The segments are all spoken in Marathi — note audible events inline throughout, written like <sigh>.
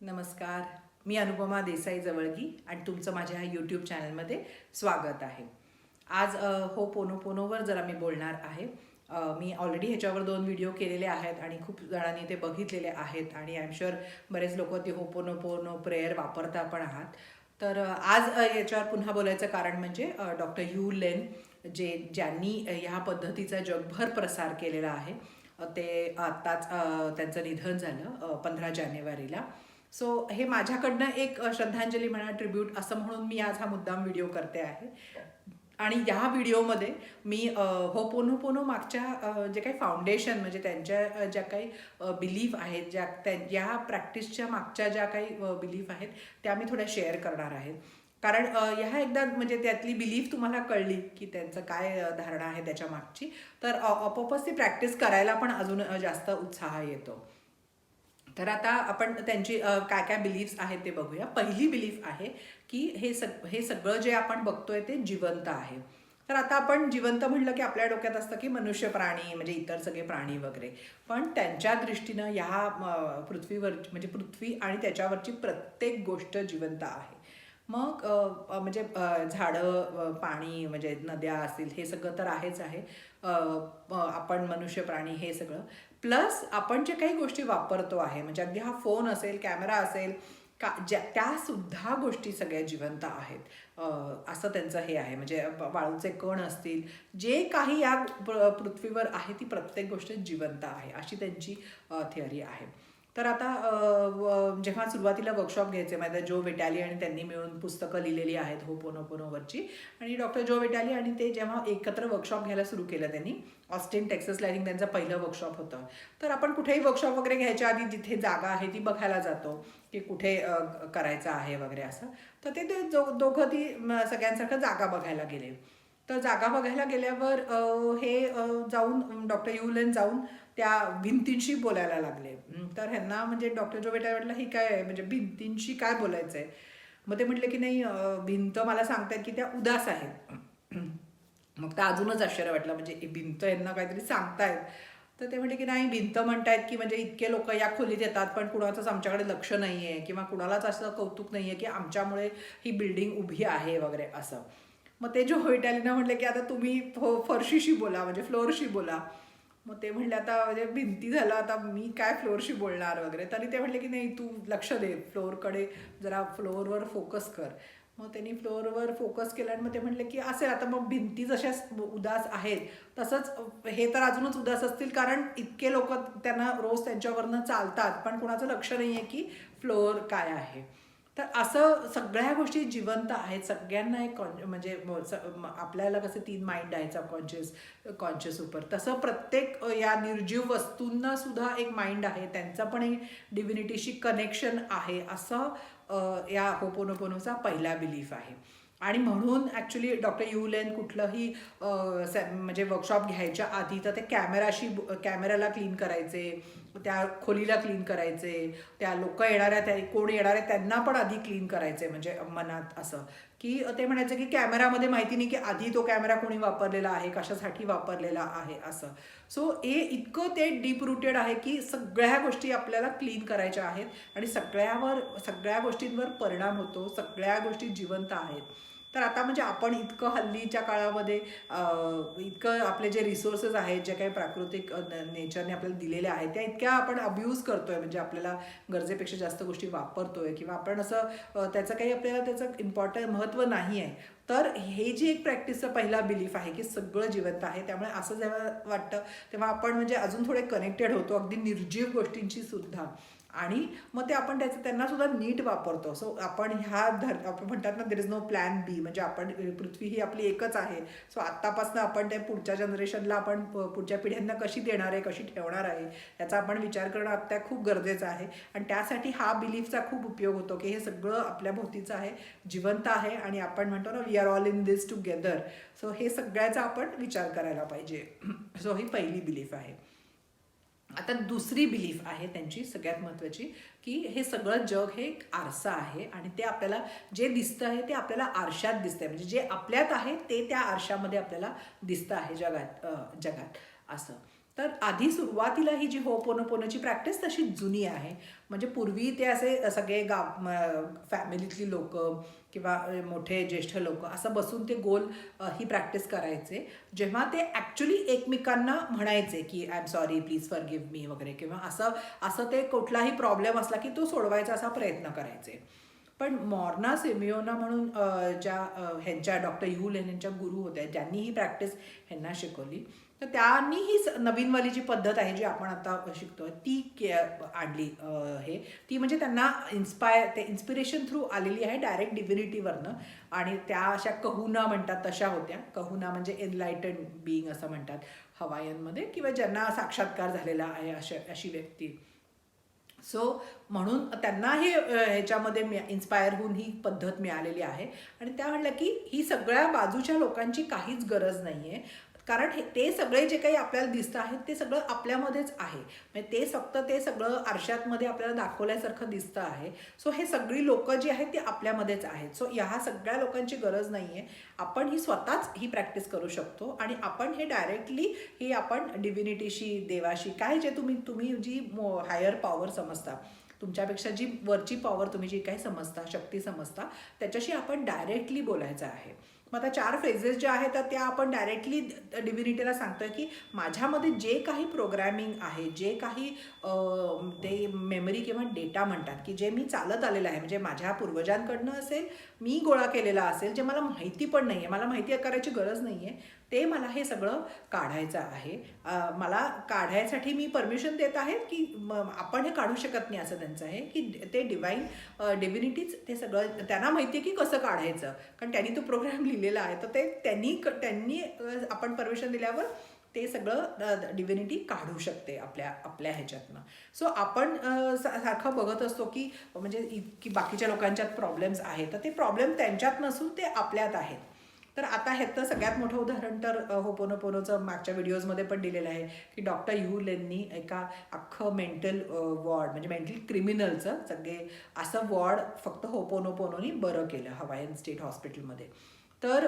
नमस्कार. मी अनुपमा देसाई जवळगी आणि तुमचं माझ्या ह्या यूट्यूब चॅनलमध्ये स्वागत आहे. आज हो पोनो पोनोवर जरा मी बोलणार आहे. मी ऑलरेडी ह्याच्यावर दोन व्हिडिओ केलेले आहेत आणि खूप जणांनी ते बघितलेले आहेत आणि आय एम शुअर बरेच लोक ते हो पोनो पोनो प्रेयर वापरता पण आहात. तर आज याच्यावर पुन्हा बोलायचं कारण म्हणजे डॉक्टर यू लेन जे ज्यांनी ह्या पद्धतीचा जगभर प्रसार केलेला आहे ते आत्ताच त्यांचं निधन झालं पंधरा जानेवारीला. सो हे माझ्याकडनं एक श्रद्धांजली म्हणा ट्रिब्यूट असं म्हणून मी आज हा मुद्दाम व्हिडिओ करते आहे. आणि या व्हिडिओमध्ये मी हो पोनो पोनो मागच्या जे काही फाउंडेशन म्हणजे त्यांच्या ज्या काही बिलीफ आहेत ज्या त्या या प्रॅक्टिसच्या मागच्या ज्या काही बिलीफ आहेत त्या मी थोड्या शेअर करणार आहेत कारण ह्या एकदा म्हणजे त्यातली बिलीफ तुम्हाला कळली की त्यांचं काय धारणा आहे त्याच्या मागची तर आपोआपच ती प्रॅक्टिस करायला पण अजून जास्त उत्साह येतो. तर आता आपण त्यांची काय काय बिलीफ्स आहेत ते बघूया. पहिली बिलीफ आहे की हे सग हे सगळं जे आपण बघतोय ते जिवंत आहे. तर आता आपण जिवंत म्हणलं की आपल्या डोक्यात असतं की मनुष्य प्राणी म्हणजे इतर सगळे प्राणी वगैरे. पण त्यांच्या दृष्टीनं ह्या पृथ्वीवर म्हणजे पृथ्वी आणि त्याच्यावरची प्रत्येक गोष्ट जिवंत आहे. मग म्हणजे झाडं पाणी म्हणजे नद्या असतील हे सगळं तर आहेच आहे. आपण मनुष्य प्राणी हे सगळं. प्लस आपण जे काही गोष्टी वापरतो आहे म्हणजे अगदी हा फोन असेल कॅमेरा असेल का ज्या त्यासुद्धा गोष्टी सगळ्या जिवंत आहेत. असं त्यांचं हे आहे. म्हणजे वाळूचे कण असतील जे काही या प- पृथ्वीवर आहे ती प्रत्येक गोष्ट जिवंत आहे अशी त्यांची थिअरी आहे. तर आता जेव्हा सुरुवातीला वर्कशॉप घ्यायचे माझ्या जो वेटाली आणि त्यांनी मिळून पुस्तकं लिहिलेली आहेत हो पोनो पोनोवरची आणि डॉक्टर जो वेटाली आणि ते जेव्हा एकत्र वर्कशॉप घ्यायला सुरू केलं त्यांनी ऑस्टिन टेक्सास लायनिंग त्यांचं पहिलं वर्कशॉप होतं. तर आपण कुठेही वर्कशॉप वगैरे घ्यायच्या आधी जिथे जागा आहे ती बघायला जातो की कुठे करायचं आहे वगैरे असं. तर ते ते दो- दोघं ती सगळ्यांसारखं जागा बघायला गेले. तर जागा बघायला गेल्यावर हे जाऊन डॉक्टर युलेन जाऊन त्या भिंतींशी बोलायला लागले. तर ह्यांना म्हणजे डॉक्टर जो बेटा म्हटलं ही काय आहे? म्हणजे भिंतींशी काय बोलायचं आहे मग ते म्हटले की नाही भिंत मला सांगतायत की त्या उदास आहेत. <clears throat> मग तर अजूनच आश्चर्य वाटलं म्हणजे भिंत यांना काहीतरी सांगतायत. तर ते म्हटले की नाही भिंत म्हणतायत की म्हणजे इतके लोक या खोलीत येतात पण कुणाचंच आमच्याकडे लक्ष नाही आहे किंवा कुणालाच असं कौतुक नाही आहे की आमच्यामुळे ही बिल्डिंग उभी आहे वगैरे असं. मग ते जो इटॅलिना म्हटले की आता तुम्ही फ- फरशीशी बोला म्हणजे फ्लोअरशी बोला. मग ते म्हणले आता म्हणजे भिंती झालं आता मी काय फ्लोअरशी बोलणार वगैरे. तरी ते म्हणले की नाही तू लक्ष दे फ्लोअरकडे जरा फ्लोअरवर फोकस कर. मग त्यांनी फ्लोअरवर फोकस केला आणि मग ते म्हणले की असेल आता मग भिंती जशा उदास आहेत तसंच हे तर अजूनच उदास असतील कारण इतके लोक त्यांना रोज त्यांच्यावरनं चालतात पण कुणाचं लक्ष नाही आहे की फ्लोअर काय आहे. तर असं सगळ्या गोष्टी जिवंत आहेत. सगळ्यांना एक कॉन म्हणजे आपल्याला कसं तीन माइंड आहे सबकॉन्शियस कॉन्शियस सुपर तसं प्रत्येक या निर्जीव वस्तूंना सुद्धा एक माइंड आहे. त्यांचं पण एक डिव्हिनिटीशी कनेक्शन आहे असं या होपोनोपोनोचा पहिला बिलीफ आहे. आणि म्हणून ॲक्च्युली डॉक्टर युलेन कुठलंही म्हणजे वर्कशॉप घ्यायच्या आधी तर ते कॅमेराशी कॅमेराला क्लीन करायचे त्या खोलीला क्लीन करायचे त्या लोक येणाऱ्या त्या कोण येणारे त्यांना पण आधी क्लीन करायचे म्हणजे मनात असं. की ते म्हणायचे की कॅमेरामध्ये माहिती नाही की आधी तो कॅमेरा कोणी वापरलेला आहे कशासाठी वापरलेला आहे असं. सो हे इतकं ते डीप रुटेड आहे की सगळ्या गोष्टी आपल्याला क्लीन करायच्या आहेत आणि सगळ्यावर सगळ्या गोष्टींवर परिणाम होतो सगळ्या गोष्टी जिवंत आहेत. तर आता म्हणजे आपण इतकं हल्लीच्या काळामध्ये इतकं आपले जे रिसोर्सेस आहेत जे काही प्राकृतिक नेचरने आपल्याला दिलेल्या आहेत त्या इतक्या आपण अब्यूज करतोय. म्हणजे आपल्याला गरजेपेक्षा जास्त गोष्टी वापरतोय किंवा आपण असं त्याचं काही आपल्याला त्याचं इम्पॉर्टंट महत्त्व नाही आहे तर हे जी एक प्रॅक्टिसचं पहिला बिलीफ आहे की सगळं जिवंत आहे त्यामुळे असं जेव्हा वाटतं तेव्हा आपण म्हणजे अजून थोडे कनेक्टेड होतो. अगदी निर्जीव गोष्टींची सुद्धा. आणि मग ते आपण त्याचं त्यांना सुद्धा नीट वापरतो. सो आपण ह्या धर आपण म्हणतात ना there is no plan B म्हणजे आपण पृथ्वी ही आपली एकच आहे. सो आत्तापासून आपण ते पुढच्या जनरेशनला आपण पुढच्या पिढ्यांना कशी देणार आहे कशी ठेवणार आहे याचा आपण विचार करणं आत्ता खूप गरजेचं आहे. आणि त्यासाठी हा बिलीफचा खूप उपयोग होतो की हे सगळं आपल्या भोवतीचं आहे जिवंत आहे आणि आपण म्हणतो ना we are all in this together so हे सगळ्याचा आपण विचार करायला पाहिजे. सो ही पहिली बिलीफ आहे. आता दुसरी बिलीफ आहे त्यांची सगळ्यात महत्त्वाची की हे सगळं जग हे एक आरसा आहे आणि ते आपल्याला जे दिसतं आहे ते आपल्याला आरशात दिसतंय. म्हणजे जे आपल्यात आहे ते त्या आरशामध्ये आपल्याला दिसतं आहे जगात जगात. असं. तर आधी सुरुवातीला ही जी होपोनोपोनोची प्रॅक्टिस तशी जुनी आहे. म्हणजे पूर्वी ते असे सगळे गाव फॅमिलीतली लोक किंवा मोठे ज्येष्ठ लोक असं बसून ते गोल ही प्रॅक्टिस करायचे. जेव्हा ते ॲक्च्युली एकमेकांना म्हणायचे की I am sorry please forgive me वगैरे किंवा असं असं ते कुठलाही प्रॉब्लेम असला की तो सोडवायचा असा प्रयत्न करायचे. पण मॉर्ना सेमिओना म्हणून ज्या ह्यांच्या डॉक्टर यू लेन यांच्या गुरु होत्या ज्यांनी ही प्रॅक्टिस ह्यांना शिकवली. तर त्यांनी ही नवीनवाली जी पद्धत आहे जी आपण आता शिकतोय ती के आणली हे. ती म्हणजे त्यांना इन्स्पायर ते इन्स्पिरेशन थ्रू आलेली आहे डायरेक्ट डिव्हिनिटीवरनं आणि त्या अशा कहूना म्हणतात तशा होत्या. कहूना म्हणजे एनलायटन बिईंग असं म्हणतात हवायनमध्ये किंवा ज्यांना साक्षात्कार झालेला आहे अशा अशी व्यक्ती. सो म्हणून त्यांना हे ह्याच्यामध्ये इन्स्पायर होऊन ही पद्धत मिळालेली आहे. आणि त्या म्हटलं की ही सगळ्या बाजूच्या लोकांची काहीच गरज नाही आहे कारण हे ते सगळे जे काही आपल्याला दिसतं आहेत ते सगळं आपल्यामध्येच आहे. म्हणजे ते फक्त ते सगळं आरशातमध्ये आपल्याला दाखवल्यासारखं दिसतं आहे. सो हे सगळी लोक जी आहेत ती आपल्यामध्येच आहेत. सो ह्या सगळ्या लोकांची गरज नाही आहे आपण ही स्वतःच ही प्रॅक्टिस करू शकतो आणि आपण हे डायरेक्टली ही आपण डिव्हिनिटीशी देवाशी काय जे तुम्ही तुम्ही जी हायर पॉवर समजता तुमच्यापेक्षा जी वरची पॉवर तुम्ही जी काही समजता शक्ती समजता त्याच्याशी आपण डायरेक्टली बोलायचं आहे. मग आता चार फेजेस ज्या आहेत तर त्या आपण डायरेक्टली डिव्हिनिटीला सांगतोय की माझ्यामध्ये जे काही प्रोग्रॅमिंग आहे जे काही ते मेमरी किंवा डेटा म्हणतात की जे मी चालत आलेलं आहे म्हणजे माझ्या पूर्वजांकडनं असेल मी गोळा केलेला असेल जे मला माहिती पण नाही आहे मला माहिती करायची गरज नाही आहे ते मला हे सगळं काढायचं आहे. मला काढायसाठी मी परमिशन देत आहे की आपण हे काढू शकत नाही असं त्यांचं आहे की ते डिवाईन डिव्हिनिटीच ते सगळं त्यांना माहिती आहे की कसं काढायचं. कारण त्यांनी तो प्रोग्राम <laughs> दिलेलं आहे. तर ते त्यांनी त्यांनी आपण परमिशन दिल्यावर ते सगळं डिव्हिनिटी काढू शकते आपल्या आपल्या ह्याच्यातनं. सो आपण सारखं बघत असतो की म्हणजे इतकी बाकीच्या लोकांच्यात प्रॉब्लेम्स आहेत. तर ते प्रॉब्लेम त्यांच्यात नसून ते आपल्यात आहेत. तर आता ह्याचं सगळ्यात मोठं उदाहरण तर होपोनोपोनोचं मागच्या व्हिडिओजमध्ये पण दिलेलं आहे की डॉक्टर युल यांनी एका अख्खं मेंटल वॉर्ड म्हणजे मेंटल क्रिमिनलचं सगळे असं वॉर्ड फक्त होपोनोपोनोनी बरं केलं हवायन स्टेट हॉस्पिटलमध्ये तर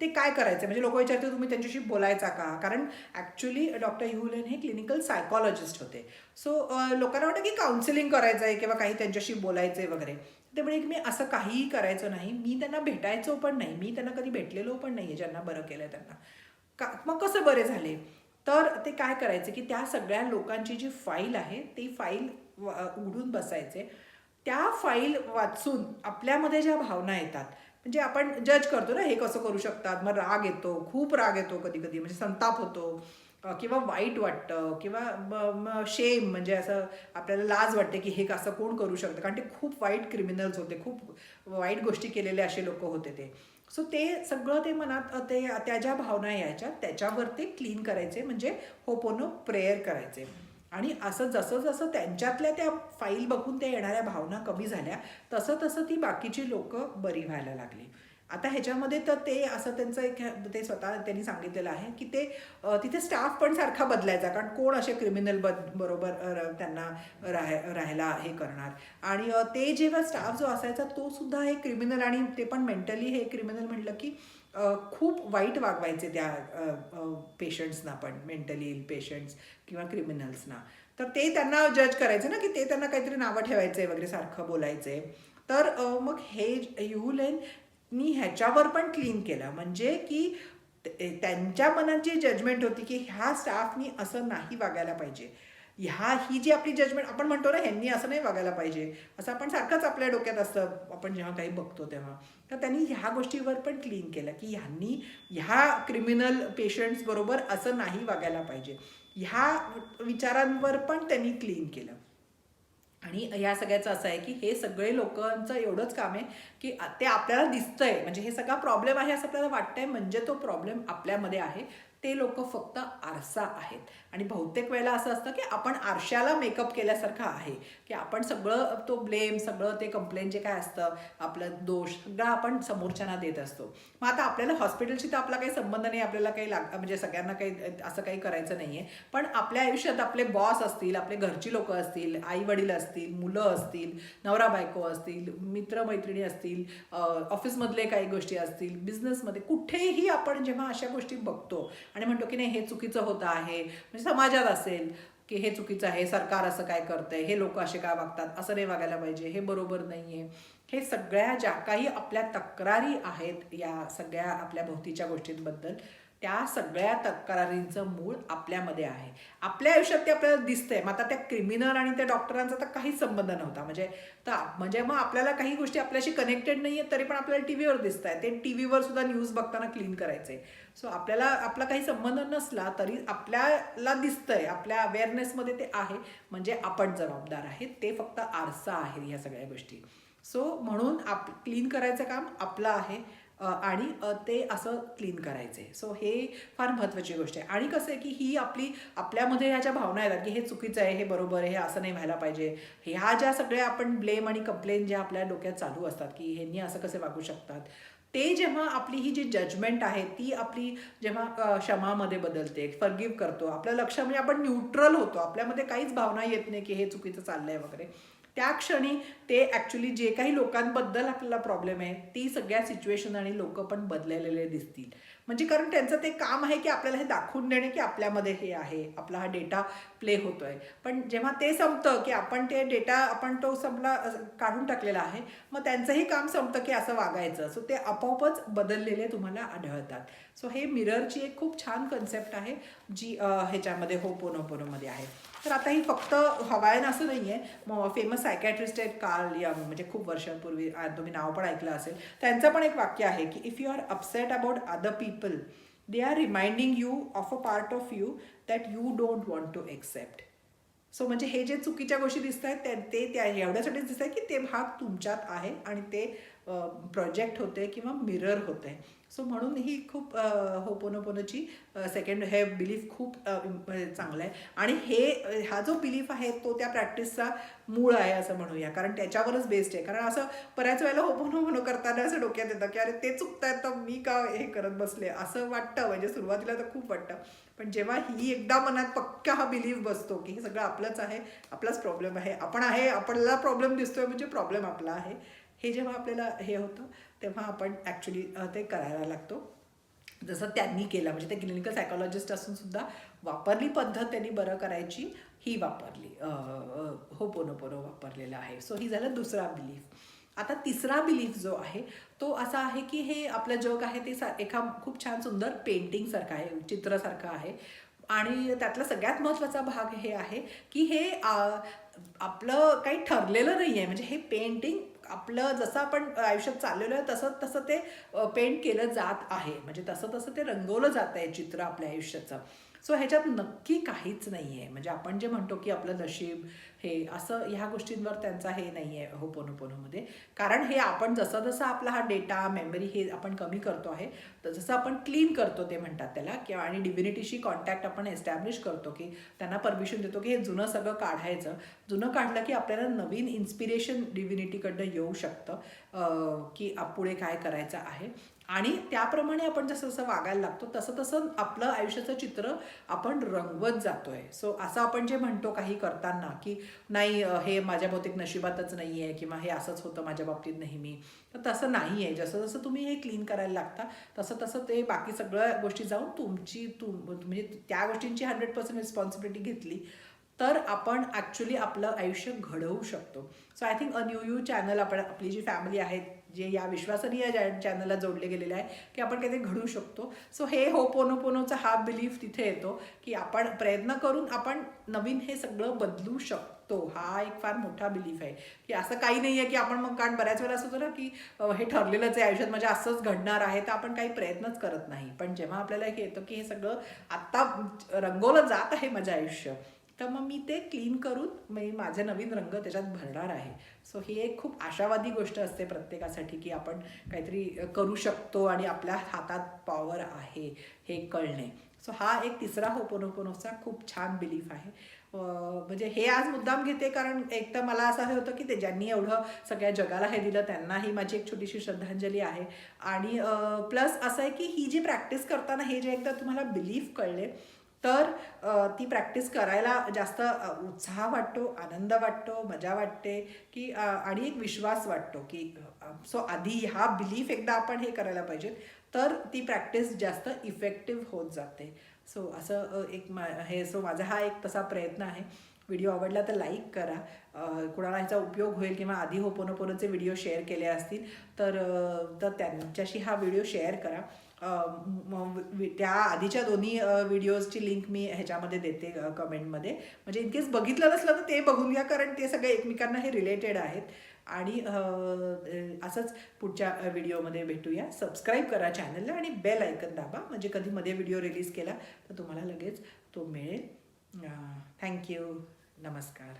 ते काय करायचं? म्हणजे लोक विचारते तुम्ही त्यांच्याशी बोलायचा का? कारण ॲक्च्युली डॉक्टर युलेन हे क्लिनिकल सायकॉलॉजिस्ट होते. सो लोकांना वाटतं की काउन्सिलिंग करायचं आहे किंवा काही त्यांच्याशी बोलायचं आहे वगैरे. ते म्हणजे की मी असं काहीही करायचं नाही. मी त्यांना भेटायचो पण नाही. मी त्यांना कधी भेटलेलो पण नाही आहे ज्यांना बरं केलं त्यांना. का मग कसं बरे झाले? तर ते काय करायचे की त्या सगळ्या लोकांची जी फाईल आहे ती फाईल उघडून बसायचे. त्या फाईल वाचून आपल्यामध्ये ज्या भावना येतात म्हणजे आपण जज करतो ना हे कसं करू शकतात? मग राग येतो खूप राग येतो कधी कधी म्हणजे संताप होतो किंवा वाईट वाटतं किंवा शेम म्हणजे असं आपल्याला लाज वाटते की हे असं कोण करू शकतं? कारण ते खूप वाईट क्रिमिनल्स होते. खूप वाईट गोष्टी केलेले असे लोक होते ते. सो ते सगळं ते मनात ते त्या ज्या भावना यायच्या त्याच्यावर ते क्लीन करायचे. म्हणजे होपोनो प्रेयर करायचे. आणि असं जसं जसं त्यांच्यातल्या त्या फाईल बघून त्या येणाऱ्या भावना कमी झाल्या तसं तसं ती बाकीची लोकं बरी व्हायला लागली. आता ह्याच्यामध्ये तर ते असं त्यांचं एक ते स्वतः त्यांनी सांगितलेलं आहे की ते तिथे स्टाफ पण सारखा बदलायचा कारण कोण असे क्रिमिनल बद बरोबर त्यांना राह राहायला हे करणार. आणि ते जेव्हा स्टाफ जो असायचा तो सुद्धा हे क्रिमिनल आणि ते पण मेंटली हे क्रिमिनल म्हटलं की खूप वाईट वागवायचे त्या पेशंट्सना पण मेंटली इल पेशंट्स किंवा क्रिमिनल्सना तर ते त्यांना जज करायचं ना की ते त्यांना काहीतरी नावं ठेवायचे वगैरे सारखं बोलायचे. तर मग हे युलेन मी ह्याच्यावर पण क्लीन केलं. म्हणजे की त्यांच्या मनात जी जजमेंट होती की ह्या स्टाफनी असं नाही वागायला पाहिजे. ह्या ही जी आपली जजमेंट आपण म्हणतो ना ह्यांनी असं नाही वागायला पाहिजे. असं आपण सारखंच आपल्या डोक्यात असतं. आपण जेव्हा काही बघतो तेव्हा. तर त्यांनी ह्या गोष्टीवर पण क्लीन केलं की ह्यांनी ह्या क्रिमिनल पेशंट्स बरोबर असं नाही वागायला पाहिजे. ह्या विचारांवर पण त्यांनी क्लीन केलं. आणि या सगळ्याचं असं आहे की हे सगळे लोकांचं एवढंच काम आहे की ते आपल्याला दिसतंय. म्हणजे हे सगळा प्रॉब्लेम आहे असं आपल्याला वाटतंय. म्हणजे तो प्रॉब्लेम आपल्यामध्ये आहे. ते लोक फक्त आरसा आहेत. आणि बहुतेक वेळेला असं असतं की आपण आरशाला मेकअप केल्यासारखं आहे. की आपण सगळं तो ब्लेम सगळं ते कंप्लेन जे काय असतं आपलं दोष सगळं आपण समोरच्यांना देत असतो. मग आता आपल्याला हॉस्पिटलशी तर आपला काही संबंध नाही आपल्याला काही लाग म्हणजे सगळ्यांना काही असं काही करायचं नाही आहे पण आपल्या आयुष्यात आपले बॉस असतील आपले घरची लोक असतील आई वडील असतील मुलं असतील नवरा बायको असतील मित्रमैत्रिणी असतील ऑफिसमधले काही गोष्टी असतील बिझनेसमध्ये कुठेही आपण जेव्हा अशा गोष्टी बघतो आणि म्हणतो की नाही हे चुकीचं होतं आहे म्हणजे म्हणजे समाजात असेल की हे चुकीचं आहे सरकार असं काय करतंय हे लोक असे काय वागतात असं नाही वागायला पाहिजे हे बरोबर नाही आहे हे सगळ्या ज्या काही आपल्या तक्रारी आहेत या सगळ्या आपल्या भोवतीच्या गोष्टींबद्दल त्या सगळ्या तक्रारींचं मूळ आपल्यामध्ये आहे. आपल्या आयुष्यात ते आपल्याला दिसतंय. मग आता त्या क्रिमिनल आणि त्या डॉक्टरांचा तर काहीच संबंध नव्हता. म्हणजे तर म्हणजे मग आपल्याला काही गोष्टी आपल्याशी कनेक्टेड नाही आहेत तरी पण आपल्याला टी व्हीवर दिसत आहे ते टी व्हीवर सुद्धा न्यूज बघताना क्लीन करायचे. सो आपल्याला आपला काही संबंध नसला तरी आपल्याला दिसतंय. आपल्या अवेअरनेसमध्ये ते आहे. म्हणजे आपण जबाबदार आहे ते फक्त आरसा आहे ह्या सगळ्या गोष्टी. सो म्हणून आप क्लीन करायचं काम आपलं आहे. आणि ते असं क्लीन करायचे. सो हे फार महत्त्वाची गोष्ट आहे. आणि कसं आहे की ही आपली आपल्यामध्ये ह्या ज्या भावना येतात की हे चुकीचं आहे हे बरोबर आहे हे असं नाही व्हायला पाहिजे. ह्या ज्या सगळ्या आपण ब्लेम आणि कंप्लेन ज्या आपल्या डोक्यात चालू असतात की ह्यांनी असं कसे वागू शकतात ते जेव्हा आपली ही जी जजमेंट आहे ती आपली जेव्हा क्षमामध्ये बदलते फर्गिव्ह करतो आपलं लक्ष म्हणजे आपण न्यूट्रल होतो आपल्यामध्ये काहीच भावना येत नाही की हे चुकीचं चाललंय वगैरे. त्या क्षणी ते ॲक्च्युली जे काही लोकांबद्दल आपल्याला प्रॉब्लेम आहे ती सगळ्या सिच्युएशन आणि लोक पण बदललेले दिसतील. म्हणजे कारण त्यांचं ते काम आहे की आपल्याला हे दाखवून देणे की आपल्यामध्ये हे आहे आपला हा डेटा प्ले होतोय. पण जेव्हा ते संपतं की आपण ते डेटा आपण तो संपला काढून टाकलेला आहे मग त्यांचंही काम संपतं की असं वागायचं. सो ते आपोआपच बदललेले तुम्हाला आढळतात. सो हे मिररची एक खूप छान कन्सेप्ट आहे जी ह्याच्यामध्ये हो पोनोपोनोमध्ये आहे. तर आता ही फक्त हवायन असं नाही आहे फेमस सायकॅट्रिस्ट आहेत कार्ल या म्हणजे खूप वर्षांपूर्वी तुम्ही नाव पण ऐकलं असेल. त्यांचं पण एक वाक्य आहे की if you are upset about other people they are reminding you of a part of you that you don't want to accept so म्हणजे हे जे चुकीच्या गोष्टी दिसत आहेत ते त्या एवढ्यासाठीच दिसत आहे की ते भाग तुमच्यात आहे आणि ते प्रोजेक्ट होते किंवा मिरर होते. सो म्हणून ही खूप होपोनोपोनोची सेकंड हे बिलीफ खूप अ, चांगलं आहे आणि हे हा जो बिलीफ आहे तो त्या प्रॅक्टिसचा मूळ आहे असं म्हणूया. कारण त्याच्यावरच बेस्ड आहे. कारण असं बऱ्याच वेळेला होपोनोपोनो करताना असं डोक्यात येतं की अरे ते चुकतायत तर मी का हे करत बसले? असं वाटतं. म्हणजे सुरुवातीला तर खूप वाटतं. पण जेव्हा ही एकदा मनात पक्का हा बिलीफ बसतो की हे सगळं आपलंच आहे आपलाच प्रॉब्लेम आहे आपण आहे आपल्याला प्रॉब्लेम दिसतोय म्हणजे प्रॉब्लेम आपला आहे. हे जेव्हा आपल्याला हे होतं तेव्हा आपण ॲक्च्युली ते करायला लागतो. जसं त्यांनी केलं म्हणजे ते क्लिनिकल सायकोलॉजिस्ट असून सुद्धा वापरली पद्धत त्यांनी बरं करायची ही वापरली. हो पोनो पोनो वापरलेलं आहे. सो ही झालं दुसरा बिलीफ आता तिसरा बिलीफ जो आहे तो असा आहे की हे आपलं जग आहे ते सा एका खूप छान सुंदर पेंटिंगसारखं आहे चित्रासारखं आहे. आणि त्यातला सगळ्यात महत्त्वाचा भाग हे आहे की हे आपलं काही ठरलेलं नाही आहे म्हणजे हे पेंटिंग आपलं जसं आपण आयुष्यात चाललेलं आहे तसं तसं ते पेंट केलं जात आहे. म्हणजे तसं तसं ते रंगवलं जात आहे चित्र आपल्या आयुष्याचं. सो ह्याच्यात नक्की काहीच नाही आहे म्हणजे आपण जे म्हणतो की आपलं नशीब हे असं ह्या गोष्टींवर त्यांचा हे नाही आहे हो पोनोपोनोमध्ये कारण हे आपण जसं जसं आपला हा डेटा मेमरी हे आपण कमी करतो आहे तर जसं आपण क्लीन करतो ते म्हणतात त्याला. किंवा आणि डिव्हिनिटीशी कॉन्टॅक्ट आपण एस्टॅब्लिश करतो की त्यांना परमिशन देतो की हे जुनं सगळं काढायचं. जुनं काढलं की आपल्याला नवीन इन्स्पिरेशन डिव्हिनिटीकडनं येऊ शकतं की आप- पुढे काय करायचं आहे. आणि त्याप्रमाणे आपण जसं जसं वागायला लागतो तसं तसं आपलं आयुष्याचं चित्र आपण रंगवत जातोय. सो असं आपण जे म्हणतो काही करताना की नाही हे माझ्या बहुतेक नशिबातच नाही आहे किंवा हे असंच होतं माझ्या बाबतीत नेहमी तर तसं नाही आहे जसं जसं तुम्ही हे क्लीन करायला लागता तसं तसं ते बाकी सगळ्या गोष्टी जाऊन तुमची तुम म्हणजे त्या गोष्टींची हंड्रेड पर्सेंट रिस्पॉन्सिबिलिटी घेतली तर आपण ॲक्च्युली आपलं आयुष्य घडवू शकतो. So I think a new you channel आपण आपली जी फॅमिली आहे जे या विश्वासनीय चॅनलला जोडले गेलेले आहे की आपण काहीतरी घडू शकतो. सो हे हो पोनोपोनोचा हा बिलीफ तिथे येतो की आपण प्रयत्न करून आपण नवीन हे सगळं बदलू शकतो. हा एक फार मोठा बिलीफ आहे. की असं काही नाही आहे की आपण मग कारण बऱ्याच वेळा असं होतं ना की हे ठरलेलंच आहे आयुष्यात म्हणजे असंच घडणार आहे तर आपण काही प्रयत्नच करत नाही. पण जेव्हा आपल्याला हे येतं की हे सगळं आत्ता रंगवलं जात आहे माझं आयुष्य तर मग मी ते क्लीन करून मी माझे नवीन रंग त्याच्यात भरणार आहे. सो ही एक खूप आशावादी गोष्ट असते प्रत्येकासाठी की आपण काहीतरी करू शकतो आणि आपल्या हातात पॉवर आहे हे कळणे. सो हा एक तिसरा होपोनोपोनोचा खूप छान बिलीफ आहे. म्हणजे हे आज मुद्दाम घेते कारण एक तर मला असं हे होतं की ते ज्यांनी एवढं सगळ्या जगाला हे दिलं त्यांना ही माझी एक छोटीशी श्रद्धांजली आहे. आणि प्लस असं आहे की ही जी प्रॅक्टिस करताना हे जे एकदा तुम्हाला बिलीफ कळले तर ती प्रॅक्टिस करायला जास्त उत्साह वाटतो आनंद वाटतो मजा वाटते की आणि एक विश्वास वाटतो की सो आधी हा बिलीफ एकदा आपण हे करायला पाहिजे तर ती प्रॅक्टिस जास्त इफेक्टिव्ह होत जाते. सो असं एक मा हे सो माझा हा एक तसा प्रयत्न आहे. व्हिडिओ आवडला तर लाईक करा. कुणाला ह्याचा उपयोग होईल किंवा आधी होपोनोपोनोचे व्हिडिओ शेअर केले असतील तर तर त्यांच्याशी हा व्हिडिओ शेअर करा. त्या आधीच्या दोन्ही व्हिडिओजची लिंक मी ह्याच्यामध्ये देते कमेंटमध्ये म्हणजे इनकेस बघितलं नसलं तर ते बघून घ्या कारण ते सगळे एकमेकांना हे रिलेटेड आहेत. आणि असंच पुढच्या व्हिडिओमध्ये भेटूया. सबस्क्राईब करा चॅनलला आणि बेल ऐकन दाबा. म्हणजे कधी मध्ये व्हिडिओ रिलीज केला तर तुम्हाला लगेच तो मिळेल. थँक्यू नमस्कार.